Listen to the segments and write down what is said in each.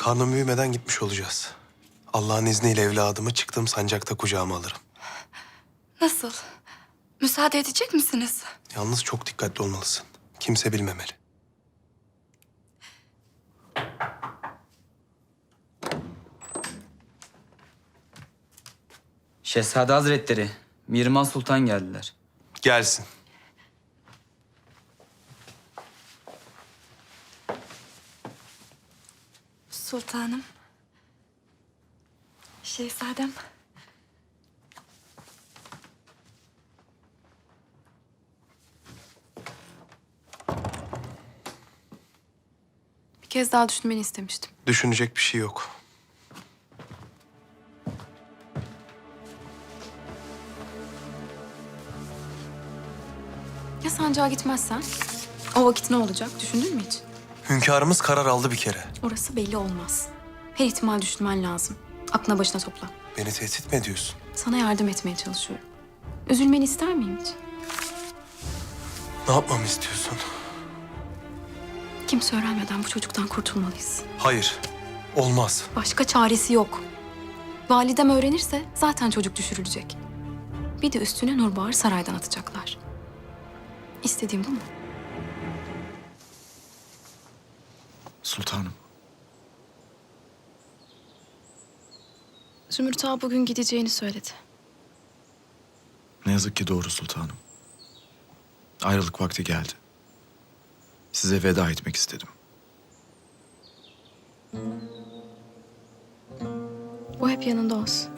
Karnım büyümeden gitmiş olacağız. Allah'ın izniyle evladımı çıktığım sancakta kucağıma alırım. Nasıl? Müsaade edecek misiniz? Yalnız çok dikkatli olmalısın. Kimse bilmemeli. Şehzade Hazretleri, Mirman Sultan geldiler. Gelsin. Sultanım. Şehzadem. Bir kez daha düşünmeni istemiştim. Düşünecek bir şey yok. Ya sancağa gitmezsen? O vakit ne olacak? Düşündün mü hiç? Hünkârımız karar aldı bir kere. Orası belli olmaz. Her ihtimal düşünmen lazım. Aklına başına topla. Beni tehdit mi ediyorsun? Sana yardım etmeye çalışıyorum. Üzülmeni ister miyim hiç? Ne yapmamı istiyorsun? Kimse öğrenmeden bu çocuktan kurtulmalıyız. Hayır. Olmaz. Başka çaresi yok. Validem öğrenirse zaten çocuk düşürülecek. Bir de üstüne Nurbağır saraydan atacaklar. İstediğim bu mu? Sultanım. Zümrüt Ağa bugün gideceğini söyledi. Ne yazık ki doğru sultanım. Ayrılık vakti geldi. Size veda etmek istedim. O hep yanında olsun.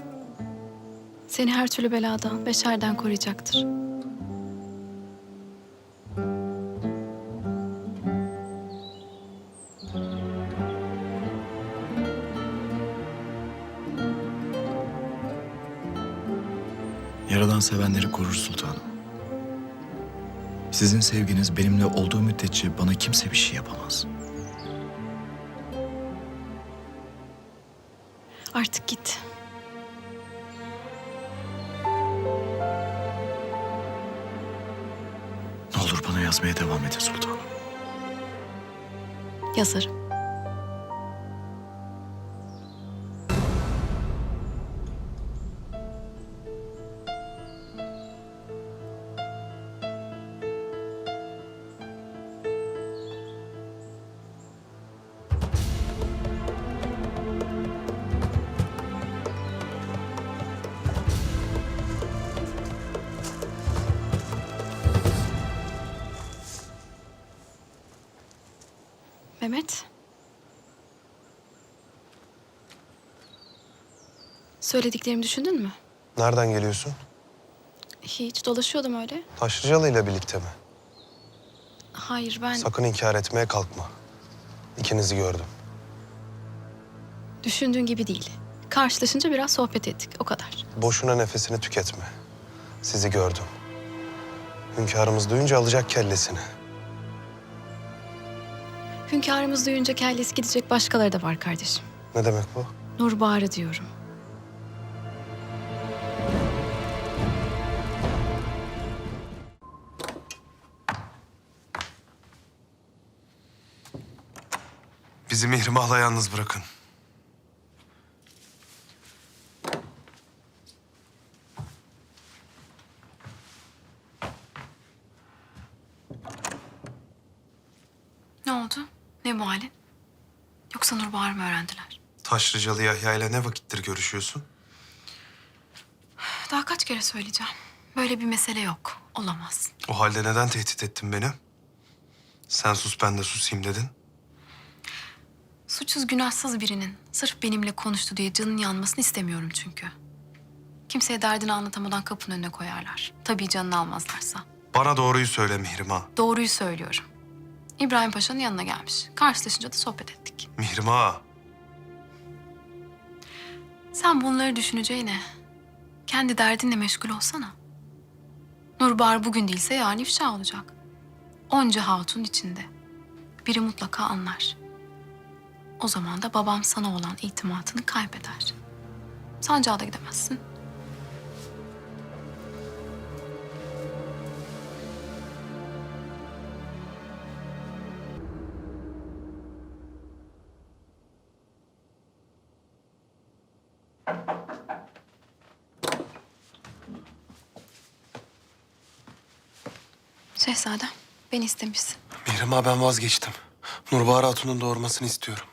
Seni her türlü beladan ve şerden koruyacaktır. Sevenleri korur sultanım. Sizin sevginiz benimle olduğu müddetçe bana kimse bir şey yapamaz. Artık git. Ne olur bana yazmaya devam edin sultanım. Yazarım. Mehmet. Söylediklerimi düşündün mü? Nereden geliyorsun? Hiç dolaşıyordum öyle. Taşlıcalı ile birlikte mi? Hayır ben Sakın inkar etmeye kalkma. İkinizi gördüm. düşündüğün gibi değil. Karşılaşınca biraz sohbet ettik o kadar. Boşuna nefesini tüketme. Sizi gördüm. Hünkârımız duyunca alacak kellesini. Hünkârımız duyunca kellesi gidecek başkaları da var kardeşim. Ne demek bu? Nurbağar'ı diyorum. Bizi Mihrimah'la yalnız bırakın. Ne oldu? Ne bu halin? Yoksa Nurbağar mı öğrendiler? Taşlıcalı Yahya ile ne vakittir görüşüyorsun? Daha kaç kere söyleyeceğim. Böyle bir mesele yok. Olamaz. O halde neden tehdit ettin beni? Sen sus ben de susayım dedin. Suçsuz günahsız birinin sırf benimle konuştu diye canın yanmasını istemiyorum çünkü. Kimseye derdini anlatamadan kapının önüne koyarlar. Tabii canını almazlarsa. Bana doğruyu söyle Mihrimah. Doğruyu söylüyorum. İbrahim Paşa'nın yanına gelmiş. Karşılaşınca da sohbet ettik. Mihrimah. Sen bunları düşüneceğine kendi derdinle meşgul olsana. Nurbahar bugün değilse yarın ifşa olacak. Onca hatun içinde. Biri mutlaka anlar. O zaman da babam sana olan itimatını kaybeder. Sancağa da gidemezsin. Şehzadem, beni istemişsin. Mihrimah ben vazgeçtim. Nurbahar Hatun'un doğurmasını istiyorum.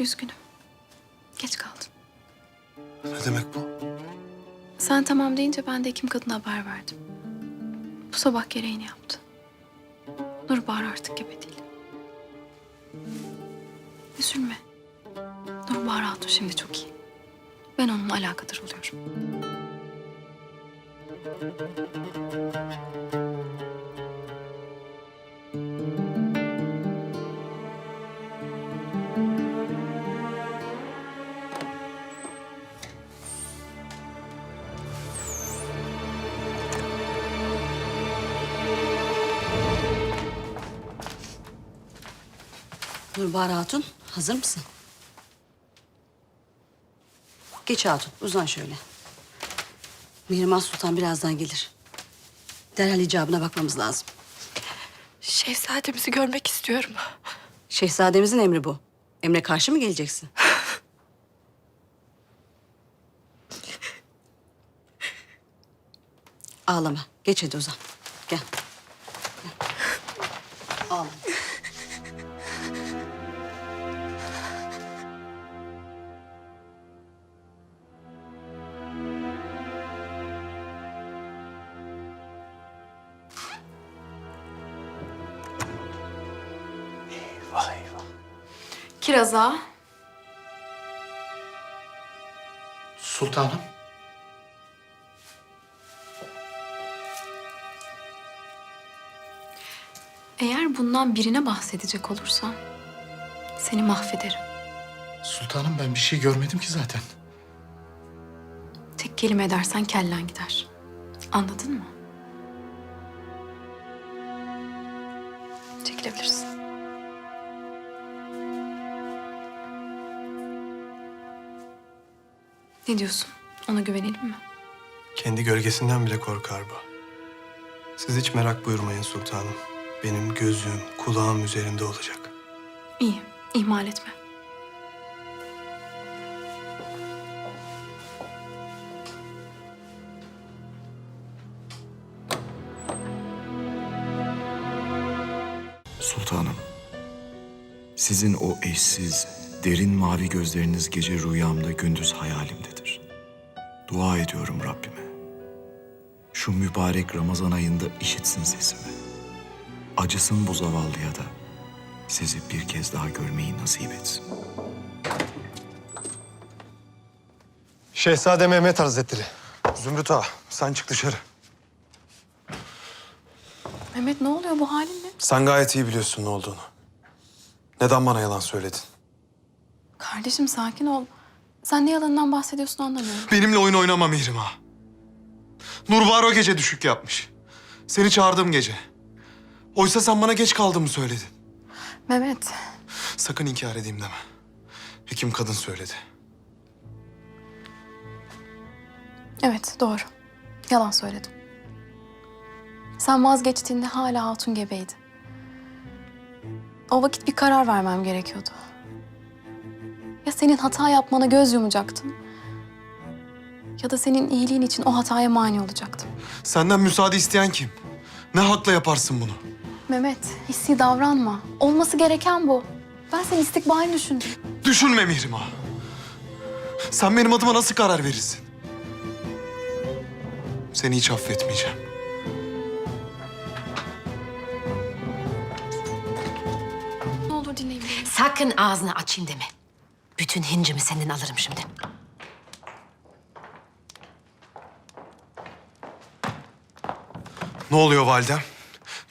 Üzgünüm. Geç kaldın. Ne demek bu? Sen tamam deyince ben de hekim kadına haber verdim. Bu sabah gereğini yaptı. Nurbahar artık gebe değil. Üzülme. Nurbahar Hatun şimdi çok iyi. Ben onunla alakadar oluyorum. Nurbahar Hatun, hazır mısın? Geç Hatun, uzan şöyle. Mihrimah Sultan birazdan gelir. Derhal icabına bakmamız lazım. Şehzademizi görmek istiyorum. Şehzademizin emri bu. Emre karşı mı geleceksin? Ağlama. Geç hadi uzan. Gel. Gel. Kiraza. Sultanım. Eğer bundan birine bahsedecek olursan seni mahvederim. Sultanım ben bir şey görmedim ki zaten. Tek kelime edersen kellen gider. Anladın mı? Çekilebilirsin. Ne diyorsun? Ona güvenelim mi? Kendi gölgesinden bile korkar bu. Siz hiç merak buyurmayın sultanım. Benim gözüm, kulağım üzerinde olacak. İyi, ihmal etme. Sultanım, sizin o eşsiz, derin mavi gözleriniz gece rüyamda gündüz hayalimdedir. Dua ediyorum Rabbime. Şu mübarek Ramazan ayında işitsin sesimi. Acısın bu zavallıya da sizi bir kez daha görmeyi nasip etsin. Şehzade Mehmet Hazretleri. Zümrüt Ağa, sen çık dışarı. Mehmet ne oluyor bu halinle? Sen gayet iyi biliyorsun ne olduğunu. Neden bana yalan söyledin? Kardeşim sakin ol. Sen ne yalanından bahsediyorsun anlamıyorum. Benimle oyun oynama Mihrim Ağa. Nurbahar o gece düşük yapmış. Seni çağırdığım gece. Oysa sen bana geç kaldığımı söyledin. Mehmet, Sakın inkar edeyim deme. Hekim kadın söyledi. evet doğru. Yalan söyledim. Sen vazgeçtiğinde hala Hatun gebeydi. O vakit bir karar vermem gerekiyordu. Ya senin hata yapmana göz yumacaktım. Ya da senin iyiliğin için o hataya mani olacaktım. Senden müsaade isteyen kim? Ne hakla yaparsın bunu? Mehmet, hissi davranma. Olması gereken bu. Ben senin istikbalini düşündüm. Düşünme Mihrim Ağa. Sen benim adıma nasıl karar verirsin? Seni hiç affetmeyeceğim. Ne olur dinleyin beni. Sakın ağzını açayım deme. Bütün hincimi senden alırım şimdi. Ne oluyor validem?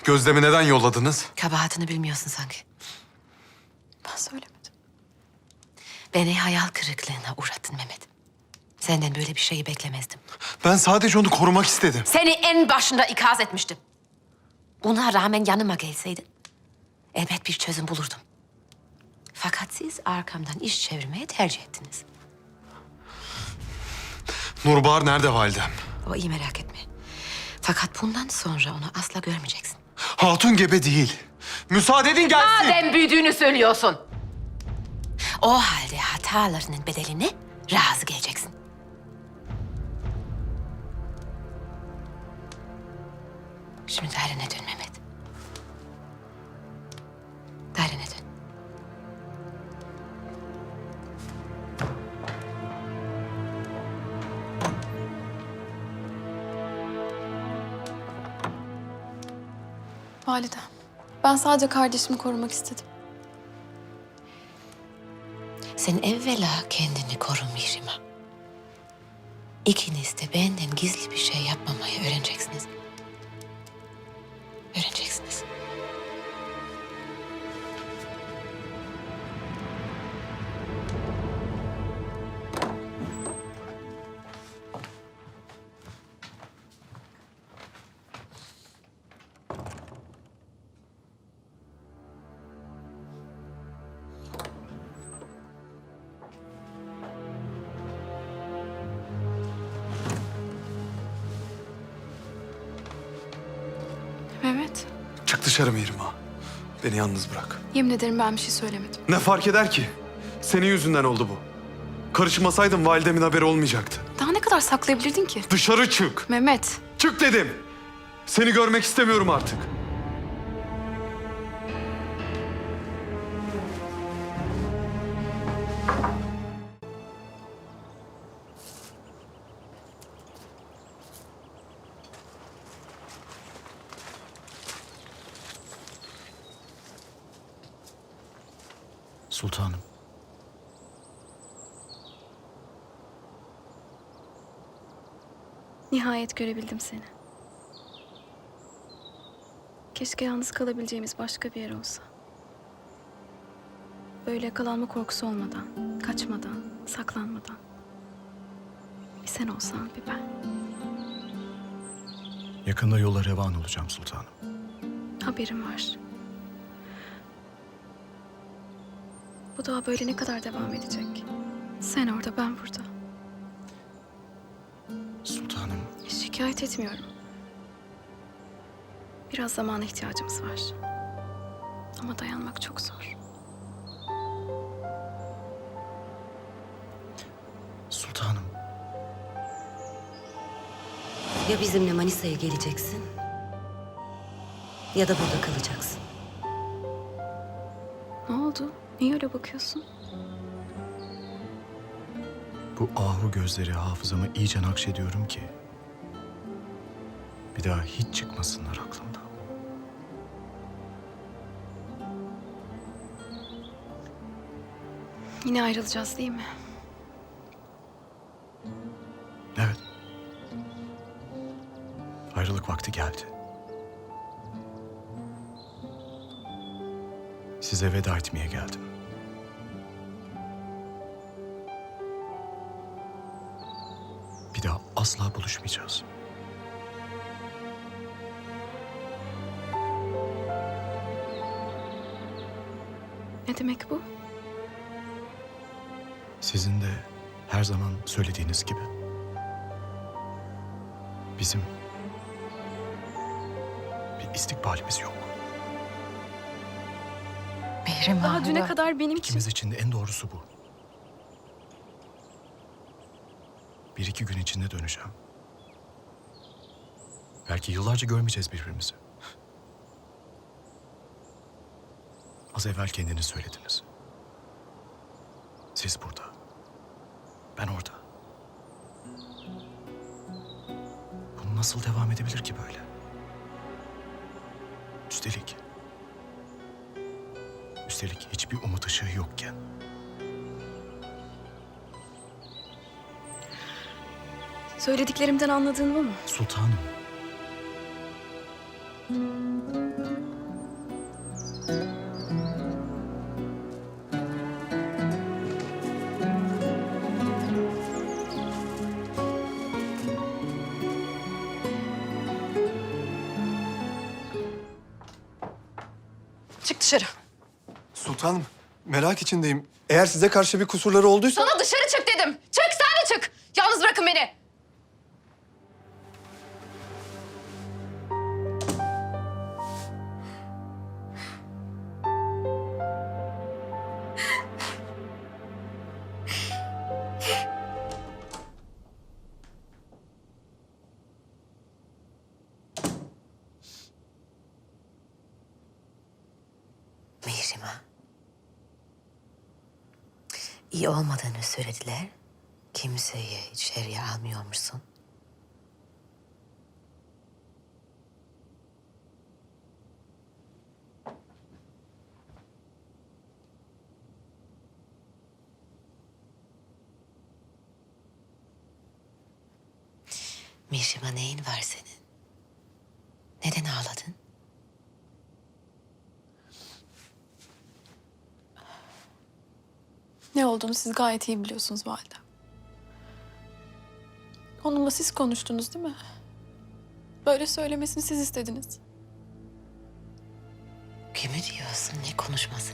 Gözlemi neden yolladınız? Kabahatini bilmiyorsun sanki. Ben söylemedim. Beni hayal kırıklığına uğrattın Mehmet. Senden böyle bir şeyi beklemezdim. Ben sadece onu korumak istedim. Seni en başında ikaz etmiştim. Buna rağmen yanıma gelseydin elbet bir çözüm bulurdum. Fakat siz arkamdan iş çevirmeye tercih ettiniz. Nurbahar nerede validem? O iyi merak etme. Fakat bundan sonra onu asla görmeyeceksin. Hatun gebe değil. Müsaade edin gelsin. Madem büyüdüğünü söylüyorsun. O halde hatalarının bedelini razı geleceksin. Şimdi dairene dön Mehmet. Ben sadece kardeşimi korumak istedim. Sen evvela kendini koru Mihrimah. İkiniz de benden gizli bir şey yapmamayı. Öğreneceksiniz. Çık dışarı Mihrimah. Beni yalnız bırak. yemin ederim ben bir şey söylemedim. Ne fark eder ki? Senin yüzünden oldu bu. Karışmasaydım validemin haberi olmayacaktı. Daha ne kadar saklayabilirdin ki? Dışarı çık. Mehmet, Çık dedim. Seni görmek istemiyorum artık. Sultanım. nihayet görebildim seni. Keşke yalnız kalabileceğimiz başka bir yer olsa. Böyle yakalanma korkusu olmadan, kaçmadan, saklanmadan. Bir sen olsan, bir ben. Yakında yola revan olacağım sultanım. Haberim var. Bu daha böyle ne kadar devam edecek? Sen orada, ben burada. Sultanım. Şikayet etmiyorum. Biraz zamana ihtiyacımız var. Ama dayanmak çok zor. Sultanım. Ya bizimle Manisa'ya geleceksin ya da burada kalacaksın. Ne oldu? Niye öyle bakıyorsun? Bu ahu gözleri hafızama iyice nakşediyorum ki... ...bir daha hiç çıkmasınlar aklımdan. Yine ayrılacağız değil mi? Evet. Ayrılık vakti geldi. Size veda etmeye geldim. Bir daha asla buluşmayacağız. Ne demek bu? Sizin de her zaman söylediğiniz gibi. Bizim bir istikbalimiz yok. Mihrimah. Daha düne kadar benim için... İkimiz için de en doğrusu bu. Bir iki gün içinde döneceğim. Belki yıllarca görmeyeceğiz birbirimizi. Az evvel kendiniz söylediniz. Siz burada. Ben orada. Bu nasıl devam edebilir ki böyle? Üstelik... Üstelik hiçbir umut ışığı yokken. Söylediklerimden anladığın bu mu? Sultanım. Çık dışarı. Sultanım, merak içindeyim. Eğer size karşı bir kusurları olduysa... Sana dışarı çık dedim. Çık sen de çık. Yalnız bırakın beni. İyi olmadığını söylediler. Kimseyi içeriye almıyormuşsun. Mihrimah neyin var senin? Neden ağladın? Ne olduğunu siz gayet iyi biliyorsunuz valide. Onunla siz konuştunuz değil mi? Böyle söylemesini siz istediniz. Kimi diyorsun? Ne konuşması?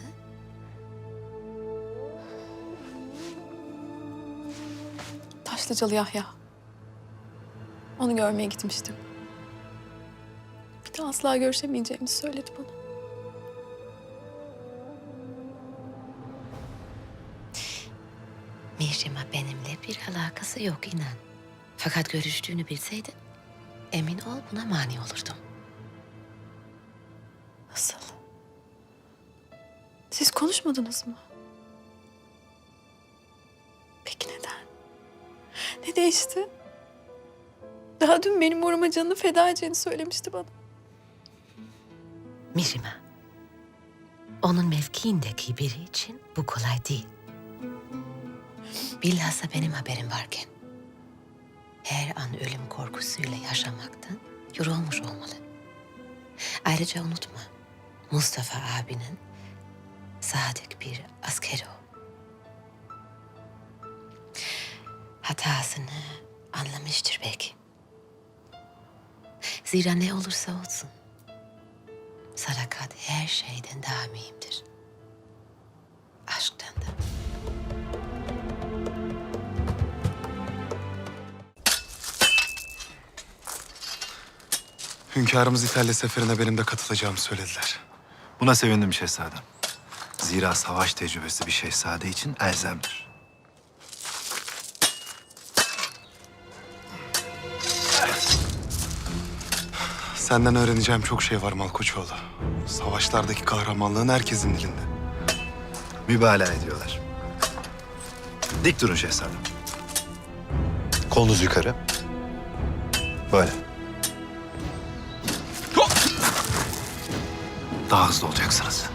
Taşlıcalı Yahya. Onu görmeye gitmiştim. Bir daha asla görüşemeyeceğimizi söyledi bana. Alakası yok inan. Fakat görüştüğünü bilseydim emin ol buna mani olurdum. Nasıl? Siz konuşmadınız mı? Peki neden? Ne değişti? Daha dün benim uğruma canını feda edeceğini söylemişti bana. Mihrimah. Onun mevkiindeki biri için bu kolay değil. Bilhassa benim haberim varken. Her an ölüm korkusuyla yaşamaktan yorulmuş olmalı. Ayrıca unutma, Mustafa abinin sadık bir askeri o. Hatasını anlamıştır belki. Zira ne olursa olsun sadakat her şeyden daha mühimdir. Aşktan da. Hünkârımız İtalya seferine benim de katılacağımı söylediler. Buna sevindim şehzadem. Zira savaş tecrübesi bir şehzade için elzemdir. Senden öğreneceğim çok şey var Malkoçoğlu. Savaşlardaki kahramanlığın herkesin dilinde. Mübalağa ediyorlar. Dik durun şehzadem. Kolunuz yukarı. Böyle. Daha hızlı olacaksınız.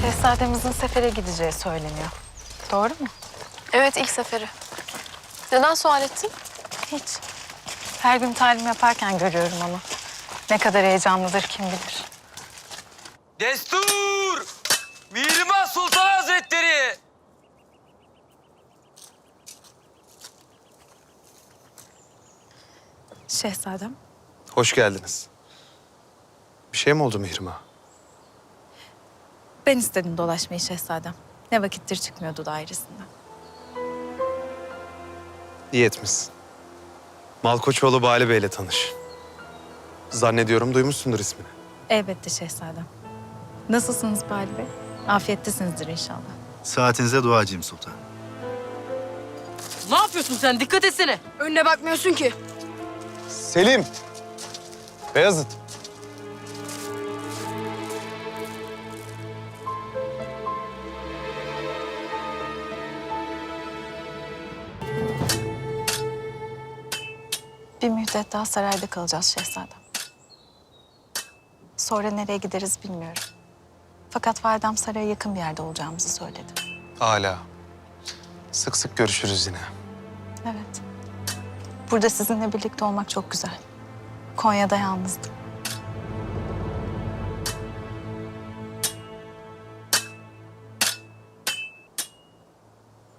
Şehzademizin sefere gideceği söyleniyor. Doğru mu? Evet ilk seferi. Neden sual ettin? Hiç. Her gün talim yaparken görüyorum onu. Ne kadar heyecanlıdır kim bilir. Destur! Mihrimah Sultan Hazretleri! Şehzadem, Hoş geldiniz. Bir şey mi oldu Mihrimah? ben istedim dolaşmayı şehzadem. Ne vakittir çıkmıyordu dairesinden. İyi etmişsin. Malkoçoğlu Bali Bey'le tanış. Zannediyorum duymuşsundur ismini. Elbette şehzadem. Nasılsınız Bali Bey? Afiyettesinizdir inşallah. Saatinize duacıyım sultan. Ne yapıyorsun sen? Dikkat etsene. Önüne bakmıyorsun ki. Selim! Beyazıt. Müddet daha sarayda kalacağız şehzadem. Sonra nereye gideriz bilmiyorum. Fakat validem saraya yakın bir yerde olacağımızı söyledi. Hala. Sık sık görüşürüz yine. Evet. Burada sizinle birlikte olmak çok güzel. Konya'da yalnızdım.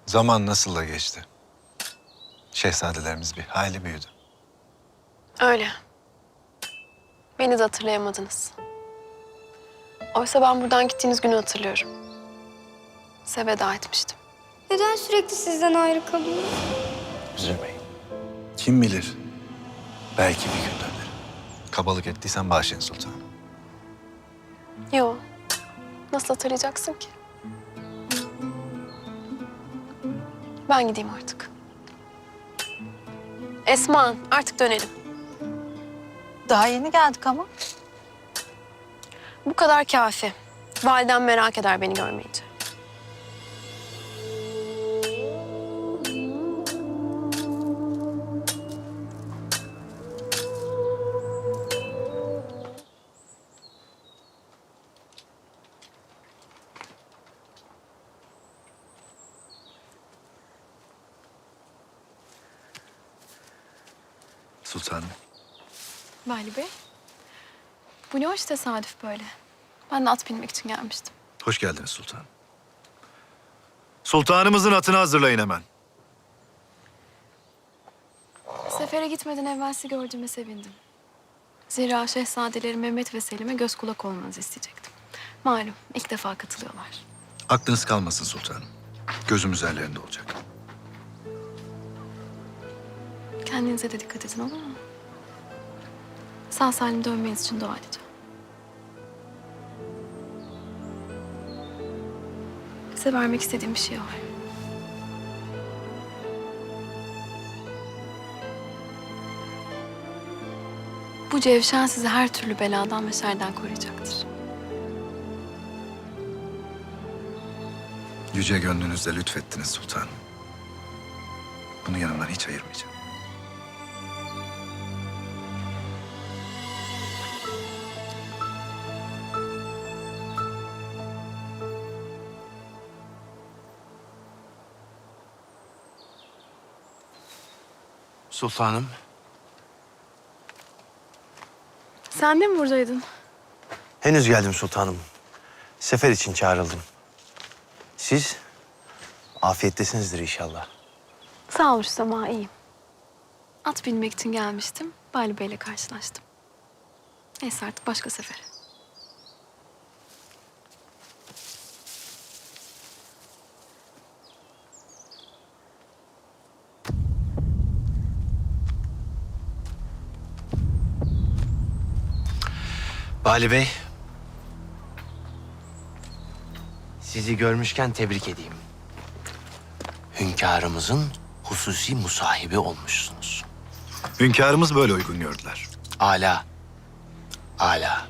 Zaman nasıl da geçti. Şehzadelerimiz bir hayli büyüdü. Öyle. Beni de hatırlayamadınız. Oysa ben buradan gittiğiniz günü hatırlıyorum. Size veda etmiştim. Neden sürekli sizden ayrı kalıyor? Üzülmeyin. Kim bilir? Belki bir gün dönerim. Kabalık ettiysen bağışlayın sultanım. Yo. Nasıl hatırlayacaksın ki? Ben gideyim artık. Esma, artık dönelim. Daha yeni geldik ama. Bu kadar kafi. Validem merak eder beni görmeyince. Sultanım. Vali Bey. Bu ne hoş tesadüf böyle. Ben de at binmek için gelmiştim. Hoş geldiniz sultanım. Sultanımızın atını hazırlayın hemen. Sefere gitmeden evvel sizi gördüğüme sevindim. Zira şehzadeleri Mehmet ve Selim'e göz kulak olmanızı isteyecektim. Malum ilk defa katılıyorlar. Aklınız kalmasın sultanım. Gözüm üzerlerinde olacak. Kendinize de dikkat edin olur mu? Sağ salim dönmeniz için dua edeceğim. Size vermek istediğim bir şey var. Bu cevşen sizi her türlü beladan ve şerden koruyacaktır. Yüce gönlünüzle lütfettiniz sultanım. Bunu yanımdan hiç ayırmayacağım. Sultanım. Sen de mi buradaydın? Henüz geldim sultanım. Sefer için çağrıldım. Siz afiyettesinizdir inşallah. Sağ ol Rüstem ağa, iyiyim. At binmek için gelmiştim. Bali Bey'le karşılaştım. Neyse artık başka sefere. Bali Bey. Sizi görmüşken tebrik edeyim. Hünkârımızın hususi musahibi olmuşsunuz. Hünkârımız böyle uygun gördüler. Ala. Ala.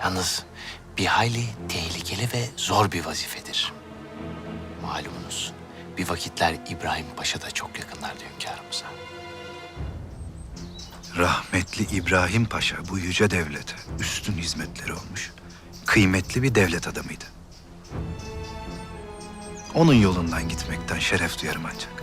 Yalnız bir hayli tehlikeli ve zor bir vazifedir. Malumunuz bir vakitler İbrahim Paşa da çok yakınlardı hünkârımıza. Rahmetli İbrahim Paşa bu yüce devlete üstün hizmetleri olmuş. Kıymetli bir devlet adamıydı. Onun yolundan gitmekten şeref duyarım ancak.